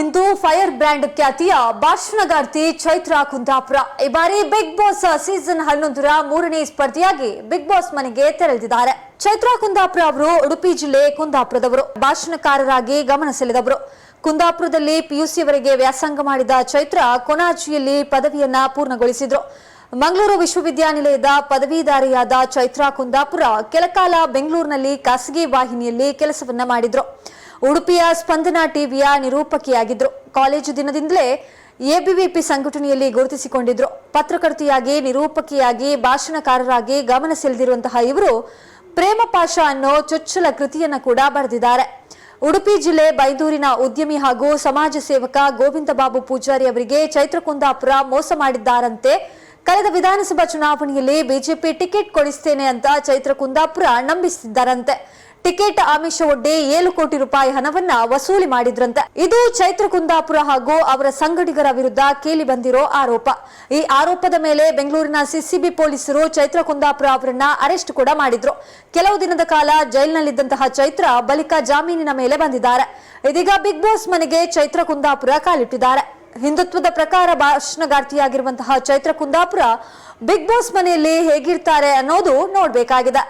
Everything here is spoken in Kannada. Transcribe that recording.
ಹಿಂದೂ ಫೈರ್ ಬ್ರ್ಯಾಂಡ್ ಖ್ಯಾತಿಯ ಭಾಷಣಗಾರ್ತಿ ಚೈತ್ರ ಕುಂದಾಪುರ. ಈ ಬಾರಿ ಬಿಗ್ ಬಾಸ್ ಸೀಸನ್ ಹನ್ನೊಂದರ ಮೂರನೇ ಸ್ಪರ್ಧಿಯಾಗಿ ಬಿಗ್ ಬಾಸ್ ಮನೆಗೆ ತೆರಳಿದ್ದಾರೆ. ಚೈತ್ರ ಕುಂದಾಪುರ ಅವರು ಉಡುಪಿ ಜಿಲ್ಲೆ ಕುಂದಾಪುರದವರು. ಭಾಷಣಕಾರರಾಗಿ ಗಮನ ಸೆಳೆದವರು. ಕುಂದಾಪುರದಲ್ಲಿ ಪಿಯುಸಿವರೆಗೆ ವ್ಯಾಸಂಗ ಮಾಡಿದ ಚೈತ್ರ ಕೊನಾಜಿಯಲ್ಲಿ ಪದವಿಯನ್ನ ಪೂರ್ಣಗೊಳಿಸಿದ್ರು. ಮಂಗಳೂರು ವಿಶ್ವವಿದ್ಯಾನಿಲಯದ ಪದವೀಧಾರಿಯಾದ ಚೈತ್ರ ಕುಂದಾಪುರ ಕೆಲಕಾಲ ಬೆಂಗಳೂರಿನಲ್ಲಿ ಖಾಸಗಿ ವಾಹಿನಿಯಲ್ಲಿ ಕೆಲಸವನ್ನ ಮಾಡಿದ್ರು. ಉಡುಪಿಯ ಸ್ಪಂದನ ಟಿವಿಯ ನಿರೂಪಕಿಯಾಗಿದ್ರು. ಕಾಲೇಜು ದಿನದಿಂದಲೇ ಎಬಿವಿಪಿ ಸಂಘಟನೆಯಲ್ಲಿ ಗುರುತಿಸಿಕೊಂಡಿದ್ರು. ಪತ್ರಕರ್ತೆಯಾಗಿ, ನಿರೂಪಕಿಯಾಗಿ, ಭಾಷಣಕಾರರಾಗಿ ಗಮನ ಸೆಳೆದಿರುವಂತಹ ಇವರು ಪ್ರೇಮ ಪಾಶ ಅನ್ನೋ ಚೊಚ್ಚಲ ಕೃತಿಯನ್ನು ಕೂಡ ಬರೆದಿದ್ದಾರೆ. ಉಡುಪಿ ಜಿಲ್ಲೆ ಬೈದೂರಿನ ಉದ್ಯಮಿ ಹಾಗೂ ಸಮಾಜ ಸೇವಕ ಗೋವಿಂದ ಬಾಬು ಪೂಜಾರಿ ಅವರಿಗೆ ಚೈತ್ರಕುಂದಾಪುರ ಮೋಸ ಮಾಡಿದ್ದಾರಂತೆ. ಕಳೆದ ವಿಧಾನಸಭಾ ಚುನಾವಣೆಯಲ್ಲಿ ಬಿಜೆಪಿ ಟಿಕೆಟ್ ಕೊಡಿಸ್ತೇನೆ ಅಂತ ಚೈತ್ರ ಕುಂದಾಪುರ ನಂಬಿಸಿದ್ದಾರಂತೆ. ಟಿಕೆಟ್ ಆಮಿಷ ಒಡ್ಡಿ ಏಳು ಕೋಟಿ ರೂಪಾಯಿ ಹಣವನ್ನ ವಸೂಲಿ ಮಾಡಿದ್ರಂತೆ. ಇದು ಚೈತ್ರ ಕುಂದಾಪುರ ಹಾಗೂ ಅವರ ಸಂಗಡಿಗರ ವಿರುದ್ಧ ಕೇಳಿ ಬಂದಿರೋ ಆರೋಪ. ಈ ಆರೋಪದ ಮೇಲೆ ಬೆಂಗಳೂರಿನ ಸಿಸಿಬಿ ಪೊಲೀಸರು ಚೈತ್ರ ಕುಂದಾಪುರ ಅವರನ್ನ ಅರೆಸ್ಟ್ ಕೂಡ ಮಾಡಿದ್ರು. ಕೆಲವು ದಿನದ ಕಾಲ ಜೈಲಿನಲ್ಲಿದ್ದಂತಹ ಚೈತ್ರ ಬಳಿಕ ಜಾಮೀನಿನ ಮೇಲೆ ಬಂದಿದ್ದಾರೆ. ಇದೀಗ ಬಿಗ್ ಬಾಸ್ ಮನೆಗೆ ಚೈತ್ರ ಕುಂದಾಪುರ ಕಾಲಿಟ್ಟಿದ್ದಾರೆ. ಹಿಂದುತ್ವದ ಪ್ರಕಾರ ಭಾಷಣಗಾರ್ತಿಯಾಗಿರುವಂತಹ ಚೈತ್ರ ಕುಂದಾಪುರ ಬಿಗ್ ಬಾಸ್ ಮನೆಯಲ್ಲಿ ಹೇಗಿರ್ತಾರೆ ಅನ್ನೋದು ನೋಡ್ಬೇಕಾಗಿದೆ.